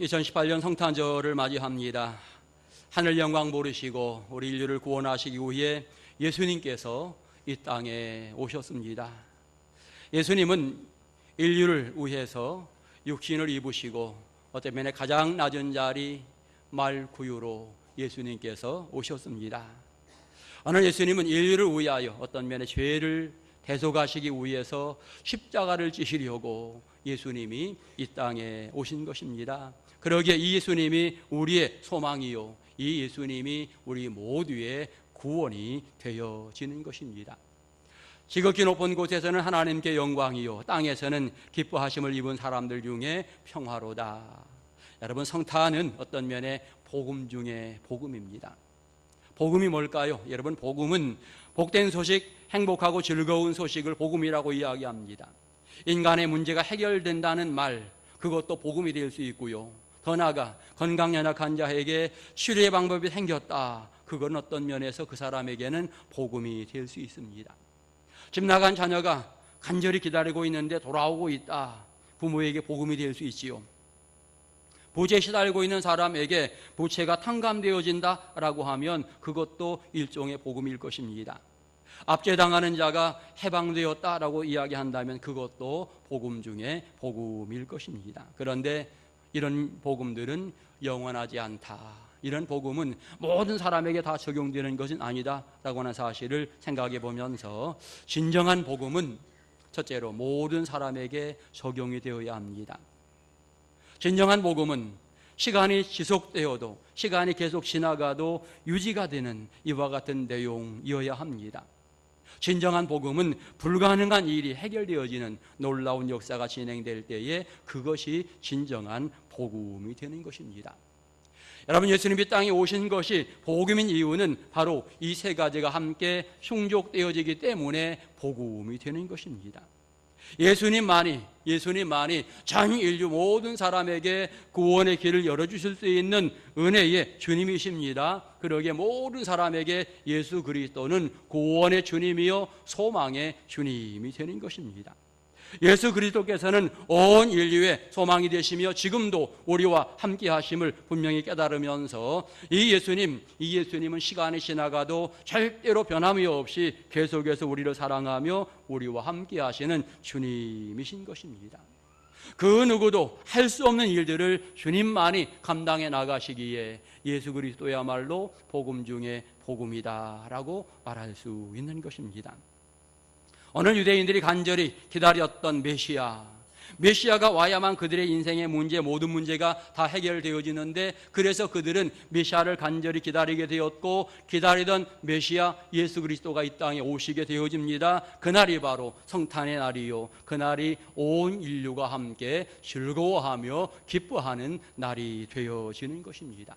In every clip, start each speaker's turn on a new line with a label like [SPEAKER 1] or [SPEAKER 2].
[SPEAKER 1] 2018년 성탄절을 맞이합니다. 하늘 영광 모르시고 우리 인류를 구원하시기 위해 예수님께서 이 땅에 오셨습니다. 예수님은 인류를 위해서 육신을 입으시고 어떤 면에 가장 낮은 자리 말구유로 예수님께서 오셨습니다. 오늘 예수님은 인류를 위하여 어떤 면에 죄를 대속하시기 위해서 십자가를 지시려고 예수님이 이 땅에 오신 것입니다. 그러기에 이 예수님이 우리의 소망이요. 이 예수님이 우리 모두의 구원이 되어지는 것입니다. 지극히 높은 곳에서는 하나님께 영광이요. 땅에서는 기뻐하심을 입은 사람들 중에 평화로다. 여러분, 성탄은 어떤 면에 복음 중에 복음입니다. 복음이 뭘까요? 여러분, 복음은 복된 소식, 행복하고 즐거운 소식을 복음이라고 이야기합니다. 인간의 문제가 해결된다는 말, 그것도 복음이 될 수 있고요. 더 나아가 건강 연약한 자에게 치료의 방법이 생겼다. 그건 어떤 면에서 그 사람에게는 복음이 될 수 있습니다. 집 나간 자녀가 간절히 기다리고 있는데 돌아오고 있다. 부모에게 복음이 될 수 있지요. 부채 시달리고 있는 사람에게 부채가 탕감되어진다 라고 하면 그것도 일종의 복음일 것입니다. 압제당하는 자가 해방되었다 라고 이야기한다면 그것도 복음 중에 복음일 것입니다. 그런데 이런 복음들은 영원하지 않다. 이런 복음은 모든 사람에게 다 적용되는 것은 아니다라고 하는 사실을 생각해 보면서 진정한 복음은 첫째로 모든 사람에게 적용이 되어야 합니다. 진정한 복음은 시간이 지속되어도 시간이 계속 지나가도 유지가 되는 이와 같은 내용이어야 합니다. 진정한 복음은 불가능한 일이 해결되어지는 놀라운 역사가 진행될 때에 그것이 진정한 복음이 되는 것입니다. 여러분 예수님이 땅에 오신 것이 복음인 이유는 바로 이 세 가지가 함께 충족되어지기 때문에 복음이 되는 것입니다. 예수님만이 예수님만이 전 인류 모든 사람에게 구원의 길을 열어 주실 수 있는 은혜의 주님이십니다. 그러기에 모든 사람에게 예수 그리스도는 구원의 주님이요 소망의 주님이 되는 것입니다. 예수 그리스도께서는 온 인류의 소망이 되시며 지금도 우리와 함께 하심을 분명히 깨달으면서 이 예수님, 이 예수님은 시간이 지나가도 절대로 변함이 없이 계속해서 우리를 사랑하며 우리와 함께 하시는 주님이신 것입니다. 그 누구도 할 수 없는 일들을 주님만이 감당해 나가시기에 예수 그리스도야말로 복음 중에 복음이다라고 말할 수 있는 것입니다. 오늘 유대인들이 간절히 기다렸던 메시아. 메시아가 와야만 그들의 인생의 문제, 모든 문제가 다 해결되어지는데 그래서 그들은 메시아를 간절히 기다리게 되었고 기다리던 메시아 예수 그리스도가 이 땅에 오시게 되어집니다. 그날이 바로 성탄의 날이요. 그날이 온 인류가 함께 즐거워하며 기뻐하는 날이 되어지는 것입니다.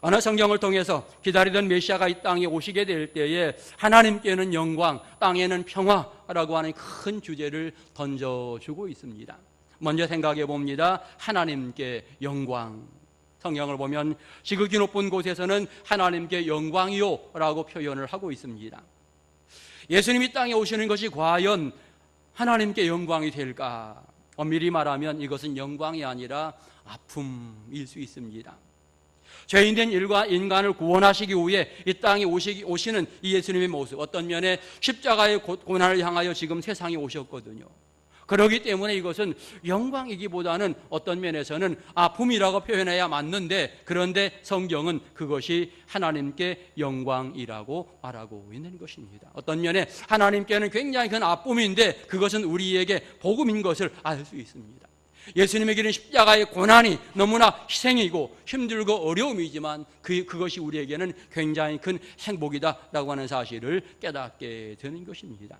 [SPEAKER 1] 어느 성경을 통해서 기다리던 메시아가 이 땅에 오시게 될 때에 하나님께는 영광, 땅에는 평화라고 하는 큰 주제를 던져주고 있습니다. 먼저 생각해 봅니다. 하나님께 영광. 성경을 보면 지극히 높은 곳에서는 하나님께 영광이요 라고 표현을 하고 있습니다. 예수님이 땅에 오시는 것이 과연 하나님께 영광이 될까? 엄밀히 말하면 이것은 영광이 아니라 아픔일 수 있습니다. 죄인된 일과 인간을 구원하시기 위해 이 땅에 오시기, 오시는 이 예수님의 모습, 어떤 면에 십자가의 고난을 향하여 지금 세상에 오셨거든요. 그러기 때문에 이것은 영광이기보다는 어떤 면에서는 아픔이라고 표현해야 맞는데 그런데 성경은 그것이 하나님께 영광이라고 말하고 있는 것입니다. 어떤 면에 하나님께는 굉장히 큰 아픔인데 그것은 우리에게 복음인 것을 알 수 있습니다. 예수님에게는 십자가의 고난이 너무나 희생이고 힘들고 어려움이지만 그, 그것이 우리에게는 굉장히 큰 행복이다라고 하는 사실을 깨닫게 되는 것입니다.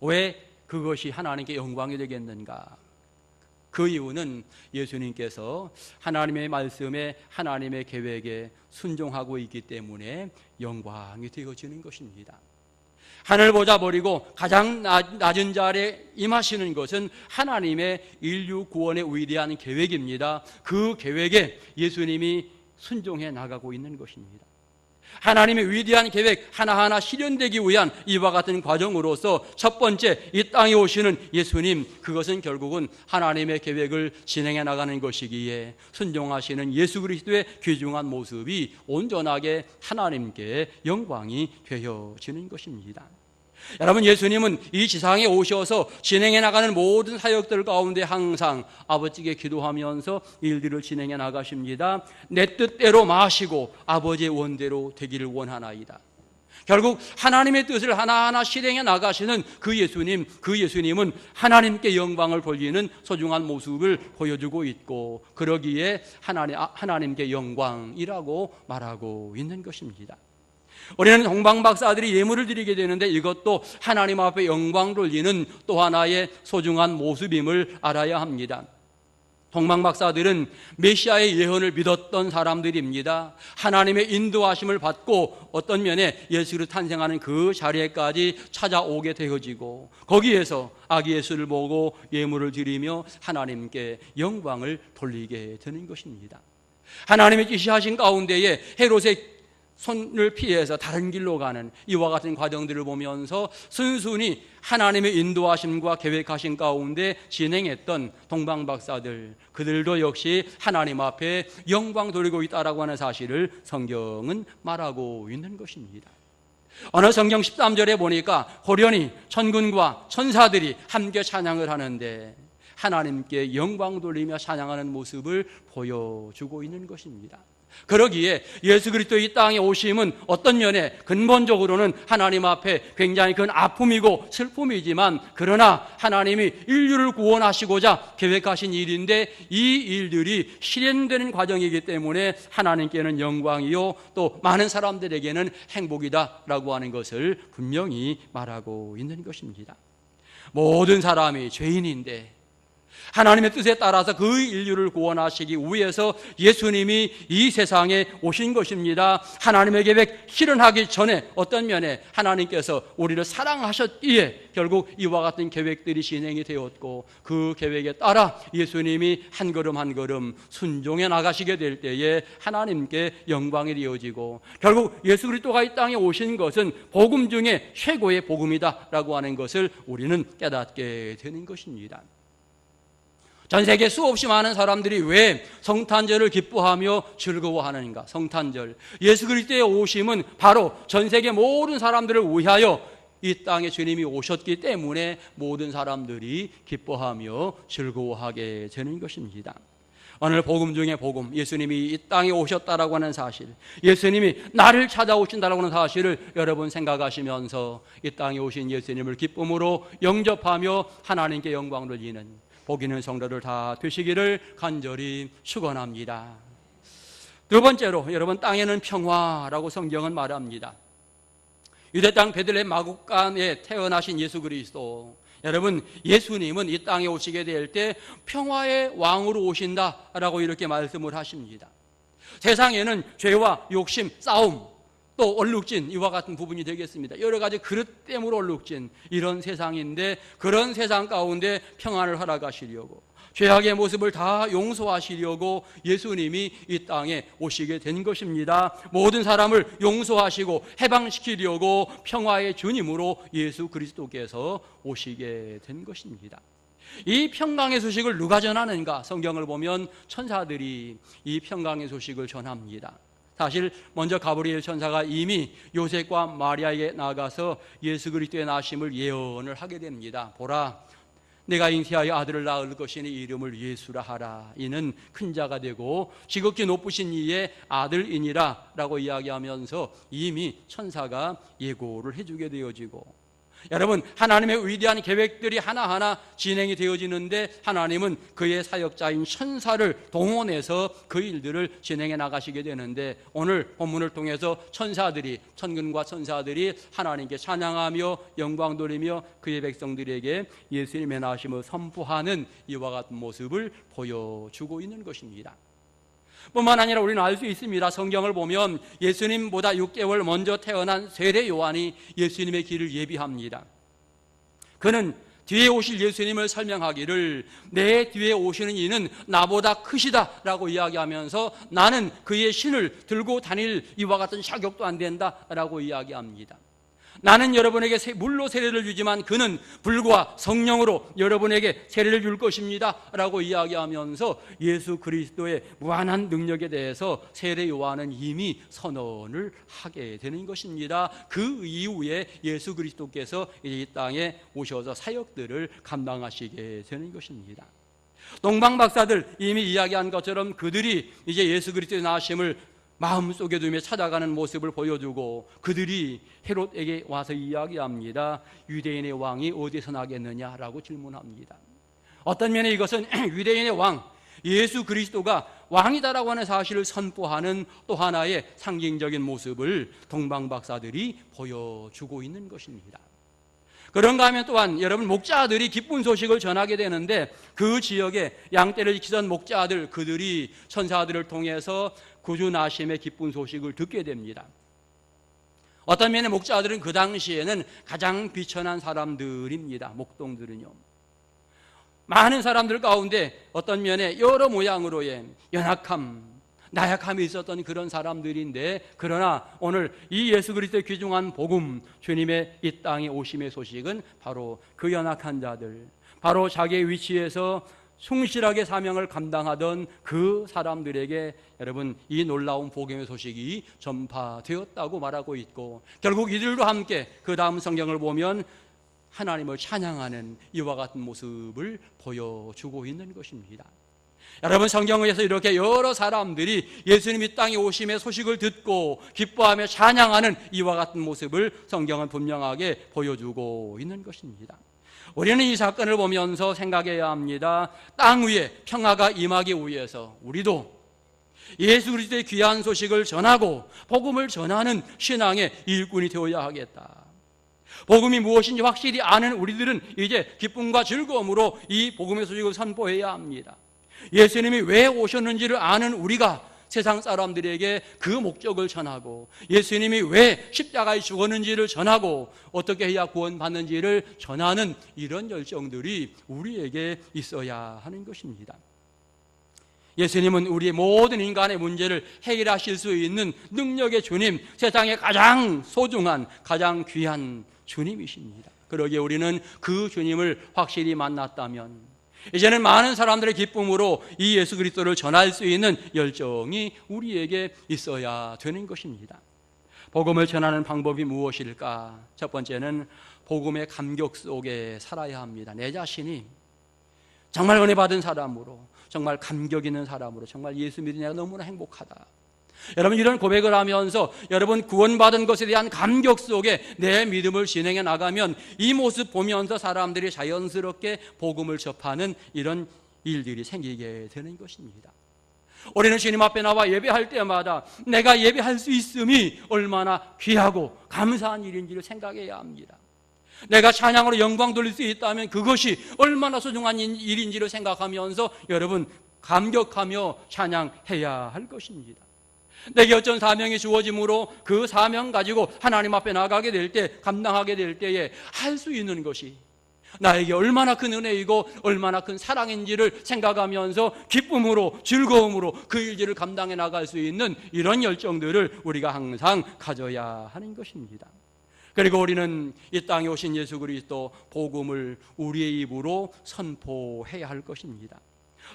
[SPEAKER 1] 왜 그것이 하나님께 영광이 되겠는가? 그 이유는 예수님께서 하나님의 말씀에 하나님의 계획에 순종하고 있기 때문에 영광이 되어지는 것입니다. 하늘 보자 버리고 가장 낮은 자리에 임하시는 것은 하나님의 인류 구원의 위대한 계획입니다. 그 계획에 예수님이 순종해 나가고 있는 것입니다. 하나님의 위대한 계획 하나하나 실현되기 위한 이와 같은 과정으로서 첫 번째 이 땅에 오시는 예수님 그것은 결국은 하나님의 계획을 진행해 나가는 것이기에 순종하시는 예수 그리스도의 귀중한 모습이 온전하게 하나님께 영광이 되어지는 것입니다. 여러분 예수님은 이 지상에 오셔서 진행해 나가는 모든 사역들 가운데 항상 아버지께 기도하면서 일들을 진행해 나가십니다. 내 뜻대로 마시고 아버지의 원대로 되기를 원하나이다. 결국 하나님의 뜻을 하나하나 실행해 나가시는 그 예수님, 그 예수님은 하나님께 영광을 돌리는 소중한 모습을 보여주고 있고 그러기에 하나님, 하나님께 영광이라고 말하고 있는 것입니다. 우리는 동방박사들이 예물을 드리게 되는데 이것도 하나님 앞에 영광 돌리는 또 하나의 소중한 모습임을 알아야 합니다. 동방박사들은 메시아의 예언을 믿었던 사람들입니다. 하나님의 인도하심을 받고 어떤 면에 예수를 탄생하는 그 자리에까지 찾아오게 되어지고 거기에서 아기 예수를 보고 예물을 드리며 하나님께 영광을 돌리게 되는 것입니다. 하나님의 지시하신 가운데에 헤롯의 손을 피해서 다른 길로 가는 이와 같은 과정들을 보면서 순순히 하나님의 인도하심과 계획하신 가운데 진행했던 동방박사들 그들도 역시 하나님 앞에 영광 돌리고 있다라고 하는 사실을 성경은 말하고 있는 것입니다. 어느 성경 13절에 보니까 호련히 천군과 천사들이 함께 찬양을 하는데 하나님께 영광 돌리며 찬양하는 모습을 보여주고 있는 것입니다. 그러기에 예수 그리스도 이 땅에 오심은 어떤 면에 근본적으로는 하나님 앞에 굉장히 큰 아픔이고 슬픔이지만 그러나 하나님이 인류를 구원하시고자 계획하신 일인데 이 일들이 실현되는 과정이기 때문에 하나님께는 영광이요 또 많은 사람들에게는 행복이다라고 하는 것을 분명히 말하고 있는 것입니다. 모든 사람이 죄인인데 하나님의 뜻에 따라서 그 인류를 구원하시기 위해서 예수님이 이 세상에 오신 것입니다. 하나님의 계획 실현하기 전에 어떤 면에 하나님께서 우리를 사랑하셨기에 결국 이와 같은 계획들이 진행이 되었고 그 계획에 따라 예수님이 한 걸음 한 걸음 순종해 나가시게 될 때에 하나님께 영광이 되어지고 결국 예수 그리스도가 이 땅에 오신 것은 복음 중에 최고의 복음이다라고 하는 것을 우리는 깨닫게 되는 것입니다. 전 세계 수없이 많은 사람들이 왜 성탄절을 기뻐하며 즐거워하는가? 성탄절. 예수 그리스도의 오심은 바로 전 세계 모든 사람들을 위하여 이 땅에 주님이 오셨기 때문에 모든 사람들이 기뻐하며 즐거워하게 되는 것입니다. 오늘 복음 중에 복음, 예수님이 이 땅에 오셨다라고 하는 사실, 예수님이 나를 찾아오신다라고 하는 사실을 여러분 생각하시면서 이 땅에 오신 예수님을 기쁨으로 영접하며 하나님께 영광을 돌리는 복 있는 성도들 다 되시기를 간절히 축원합니다. 두 번째로 여러분 땅에는 평화라고 성경은 말합니다. 유대 땅 베들레헴 마국간에 태어나신 예수 그리스도 여러분 예수님은 이 땅에 오시게 될 때 평화의 왕으로 오신다라고 이렇게 말씀을 하십니다. 세상에는 죄와 욕심, 싸움, 또 얼룩진 이와 같은 부분이 되겠습니다. 여러 가지 그릇 때문에 얼룩진 이런 세상인데 그런 세상 가운데 평안을 허락하시려고 죄악의 모습을 다 용서하시려고 예수님이 이 땅에 오시게 된 것입니다. 모든 사람을 용서하시고 해방시키려고 평화의 주님으로 예수 그리스도께서 오시게 된 것입니다. 이 평강의 소식을 누가 전하는가? 성경을 보면 천사들이 이 평강의 소식을 전합니다. 사실 먼저 가브리엘 천사가 이미 요셉과 마리아에게 나가서 예수 그리스도의 나심을 예언을 하게 됩니다. 보라 내가 잉태하여 아들을 낳을 것이니 이름을 예수라 하라. 이는 큰 자가 되고 지극히 높으신 이의 아들이니라 라고 이야기하면서 이미 천사가 예고를 해주게 되어지고 여러분 하나님의 위대한 계획들이 하나하나 진행이 되어지는데 하나님은 그의 사역자인 천사를 동원해서 그 일들을 진행해 나가시게 되는데 오늘 본문을 통해서 천사들이 천군과 천사들이 하나님께 찬양하며 영광 돌리며 그의 백성들에게 예수님의 나심을 선포하는 이와 같은 모습을 보여주고 있는 것입니다. 뿐만 아니라 우리는 알 수 있습니다. 성경을 보면 예수님보다 6개월 먼저 태어난 세례 요한이 예수님의 길을 예비합니다. 그는 뒤에 오실 예수님을 설명하기를 내 뒤에 오시는 이는 나보다 크시다 라고 이야기하면서 나는 그의 신을 들고 다닐 이와 같은 자격도 안 된다 라고 이야기합니다. 나는 여러분에게 세- 물로 세례를 주지만 그는 불과 성령으로 여러분에게 세례를 줄 것입니다. 라고 이야기하면서 예수 그리스도의 무한한 능력에 대해서 세례 요한은 이미 선언을 하게 되는 것입니다. 그 이후에 예수 그리스도께서 이 땅에 오셔서 사역들을 감당하시게 되는 것입니다. 동방 박사들 이미 이야기한 것처럼 그들이 이제 예수 그리스도의 나심을 마음속에 두며 찾아가는 모습을 보여주고 그들이 헤롯에게 와서 이야기합니다. 유대인의 왕이 어디서 나겠느냐라고 질문합니다. 어떤 면에 이것은 유대인의 왕 예수 그리스도가 왕이다라고 하는 사실을 선포하는 또 하나의 상징적인 모습을 동방 박사들이 보여주고 있는 것입니다. 그런가 하면 또한 여러분 목자들이 기쁜 소식을 전하게 되는데 그 지역에 양떼를 지키던 목자들 그들이 천사들을 통해서 구주 나심의 기쁜 소식을 듣게 됩니다. 어떤 면에 목자들은 그 당시에는 가장 비천한 사람들입니다. 목동들은요. 많은 사람들 가운데 어떤 면에 여러 모양으로의 연약함, 나약함이 있었던 그런 사람들인데 그러나 오늘 이 예수 그리스도의 귀중한 복음 주님의 이 땅에 오심의 소식은 바로 그 연약한 자들 바로 자기의 위치에서 충실하게 사명을 감당하던 그 사람들에게 여러분 이 놀라운 복음의 소식이 전파되었다고 말하고 있고 결국 이들과 함께 그 다음 성경을 보면 하나님을 찬양하는 이와 같은 모습을 보여주고 있는 것입니다. 여러분 성경에서 이렇게 여러 사람들이 예수님 이 땅에 오심의 소식을 듣고 기뻐하며 찬양하는 이와 같은 모습을 성경은 분명하게 보여주고 있는 것입니다. 우리는 이 사건을 보면서 생각해야 합니다. 땅 위에 평화가 임하기 위해서 우리도 예수 그리스도의 귀한 소식을 전하고 복음을 전하는 신앙의 일꾼이 되어야 하겠다. 복음이 무엇인지 확실히 아는 우리들은 이제 기쁨과 즐거움으로 이 복음의 소식을 선포해야 합니다. 예수님이 왜 오셨는지를 아는 우리가 세상 사람들에게 그 목적을 전하고 예수님이 왜 십자가에 죽었는지를 전하고 어떻게 해야 구원받는지를 전하는 이런 열정들이 우리에게 있어야 하는 것입니다. 예수님은 우리의 모든 인간의 문제를 해결하실 수 있는 능력의 주님, 세상에 가장 소중한, 가장 귀한 주님이십니다. 그러기에 우리는 그 주님을 확실히 만났다면 이제는 많은 사람들의 기쁨으로 이 예수 그리스도를 전할 수 있는 열정이 우리에게 있어야 되는 것입니다. 복음을 전하는 방법이 무엇일까? 첫 번째는 복음의 감격 속에 살아야 합니다. 내 자신이 정말 은혜 받은 사람으로, 정말 감격 있는 사람으로, 정말 예수 내가 너무나 행복하다. 여러분 이런 고백을 하면서 여러분 구원받은 것에 대한 감격 속에 내 믿음을 진행해 나가면 이 모습 보면서 사람들이 자연스럽게 복음을 접하는 이런 일들이 생기게 되는 것입니다. 우리는 주님 앞에 나와 예배할 때마다 내가 예배할 수 있음이 얼마나 귀하고 감사한 일인지를 생각해야 합니다. 내가 찬양으로 영광 돌릴 수 있다면 그것이 얼마나 소중한 일인지를 생각하면서 여러분 감격하며 찬양해야 할 것입니다. 내게 어떤 사명이 주어짐으로 그 사명 가지고 하나님 앞에 나가게 될 때, 감당하게 될 때에 할 수 있는 것이 나에게 얼마나 큰 은혜이고 얼마나 큰 사랑인지를 생각하면서 기쁨으로 즐거움으로 그 일들을 감당해 나갈 수 있는 이런 열정들을 우리가 항상 가져야 하는 것입니다. 그리고 우리는 이 땅에 오신 예수 그리스도 복음을 우리의 입으로 선포해야 할 것입니다.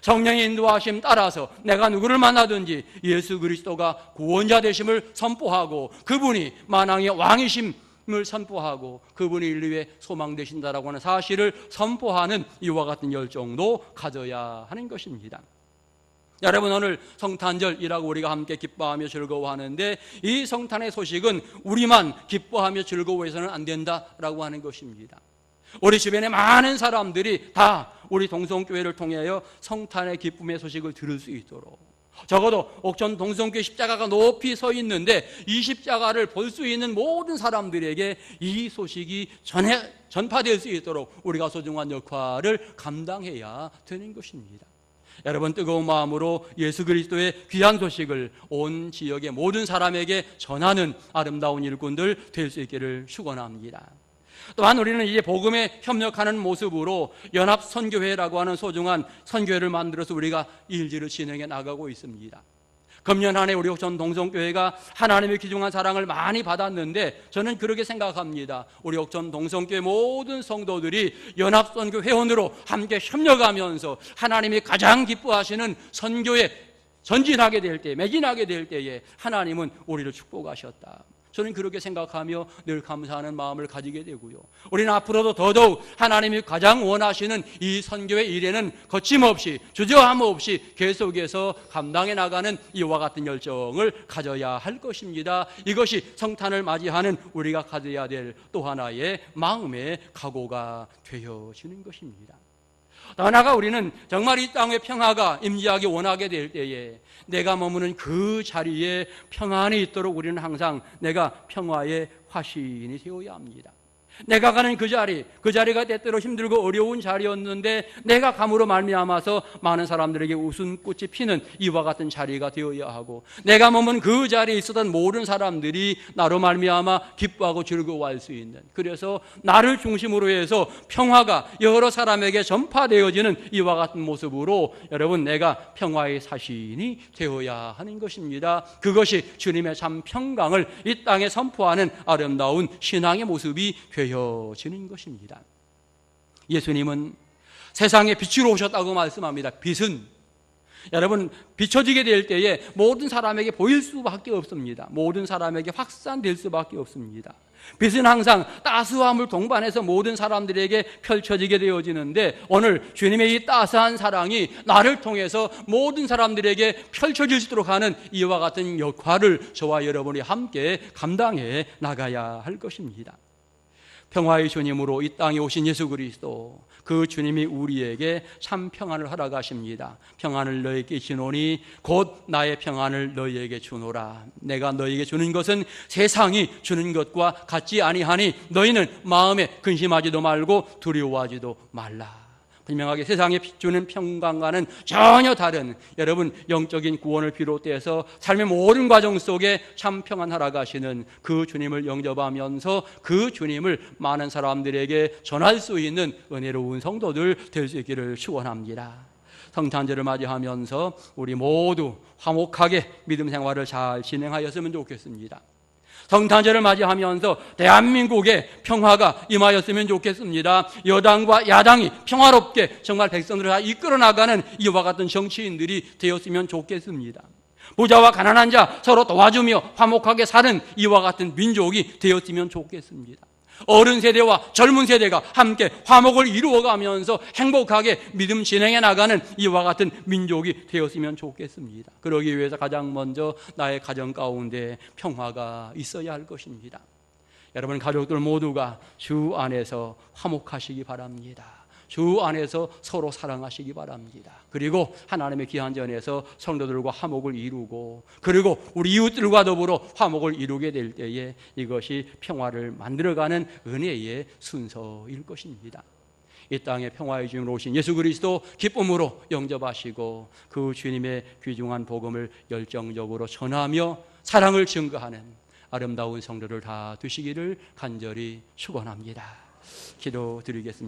[SPEAKER 1] 성령의 인도하심 따라서 내가 누구를 만나든지 예수 그리스도가 구원자 되심을 선포하고 그분이 만왕의 왕이심 을 선포하고 그분이 인류의 소망 되신다라고 하는 사실을 선포하는 이와 같은 열정도 가져야 하는 것입니다. 여러분 오늘 성탄절이라고 우리가 함께 기뻐하며 즐거워하는데 이 성탄의 소식은 우리만 기뻐하며 즐거워해서는 안 된다라고 하는 것입니다. 우리 주변에 많은 사람들이 다 우리 동성교회를 통하여 성탄의 기쁨의 소식을 들을 수 있도록 적어도 옥천 동성교회 십자가가 높이 서 있는데 이 십자가를 볼 수 있는 모든 사람들에게 이 소식이 전해 전파될 수 있도록 우리가 소중한 역할을 감당해야 되는 것입니다. 여러분 뜨거운 마음으로 예수 그리스도의 귀한 소식을 온 지역의 모든 사람에게 전하는 아름다운 일꾼들 될 수 있기를 축원합니다. 또한 우리는 이제 복음에 협력하는 모습으로 연합 선교회라고 하는 소중한 선교회를 만들어서 우리가 일지를 진행해 나가고 있습니다. 금년 한해 우리 옥천 동성교회가 하나님의 귀중한 사랑을 많이 받았는데 저는 그렇게 생각합니다. 우리 옥천 동성교회 모든 성도들이 연합선교 회원으로 함께 협력하면서 하나님이 가장 기뻐하시는 선교에 전진하게 될 때, 매진하게 될 때에 하나님은 우리를 축복하셨다. 저는 그렇게 생각하며 늘 감사하는 마음을 가지게 되고요. 우리는 앞으로도 더더욱 하나님이 가장 원하시는 이 선교의 일에는 거침없이 주저함 없이 계속해서 감당해 나가는 이와 같은 열정을 가져야 할 것입니다. 이것이 성탄을 맞이하는 우리가 가져야 될 또 하나의 마음의 각오가 되어지는 것입니다. 더 나아가 우리는 정말 이 땅의 평화가 임지하기 원하게 될 때에 내가 머무는 그 자리에 평안이 있도록 우리는 항상 내가 평화의 화신이 되어야 합니다. 내가 가는 그 자리, 그 자리가 때때로 힘들고 어려운 자리였는데 내가 감으로 말미암아서 많은 사람들에게 웃음꽃이 피는 이와 같은 자리가 되어야 하고 내가 머문 그 자리에 있었던 모든 사람들이 나로 말미암아 기뻐하고 즐거워할 수 있는 그래서 나를 중심으로 해서 평화가 여러 사람에게 전파되어지는 이와 같은 모습으로 여러분 내가 평화의 사신이 되어야 하는 것입니다. 그것이 주님의 참 평강을 이 땅에 선포하는 아름다운 신앙의 모습이 되어 지는 것입니다. 예수님은 세상에 빛으로 오셨다고 말씀합니다. 빛은 여러분 비춰지게 될 때에 모든 사람에게 보일 수밖에 없습니다. 모든 사람에게 확산될 수밖에 없습니다. 빛은 항상 따스함을 동반해서 모든 사람들에게 펼쳐지게 되어지는데 오늘 주님의 이 따스한 사랑이 나를 통해서 모든 사람들에게 펼쳐질 수 있도록 하는 이와 같은 역할을 저와 여러분이 함께 감당해 나가야 할 것입니다. 평화의 주님으로 이 땅에 오신 예수 그리스도 그 주님이 우리에게 참 평안을 허락하십니다. 평안을 너에게 주노니 곧 나의 평안을 너희에게 주노라. 내가 너희에게 주는 것은 세상이 주는 것과 같지 아니하니 너희는 마음에 근심하지도 말고 두려워하지도 말라. 분명하게 세상에 주는 평강과는 전혀 다른 여러분 영적인 구원을 비롯해서 삶의 모든 과정 속에 참 평안 하락하시는 그 주님을 영접하면서 그 주님을 많은 사람들에게 전할 수 있는 은혜로운 성도들 될 수 있기를 축원합니다. 성탄절을 맞이하면서 우리 모두 화목하게 믿음 생활을 잘 진행하였으면 좋겠습니다. 성탄절을 맞이하면서 대한민국에 평화가 임하였으면 좋겠습니다. 여당과 야당이 평화롭게 정말 백성들을 다 이끌어 나가는 이와 같은 정치인들이 되었으면 좋겠습니다. 부자와 가난한 자 서로 도와주며 화목하게 사는 이와 같은 민족이 되었으면 좋겠습니다. 어른 세대와 젊은 세대가 함께 화목을 이루어가면서 행복하게 믿음 진행해 나가는 이와 같은 민족이 되었으면 좋겠습니다. 그러기 위해서 가장 먼저 나의 가정 가운데 평화가 있어야 할 것입니다. 여러분 가족들 모두가 주 안에서 화목하시기 바랍니다. 주 안에서 서로 사랑하시기 바랍니다. 그리고 하나님의 귀한 전에서 성도들과 화목을 이루고 그리고 우리 이웃들과 더불어 화목을 이루게 될 때에 이것이 평화를 만들어가는 은혜의 순서일 것입니다. 이 땅에 평화의 주님으로 오신 예수 그리스도 기쁨으로 영접하시고 그 주님의 귀중한 복음을 열정적으로 전하며 사랑을 증거하는 아름다운 성도를 다 되시기를 간절히 축원합니다. 기도드리겠습니다.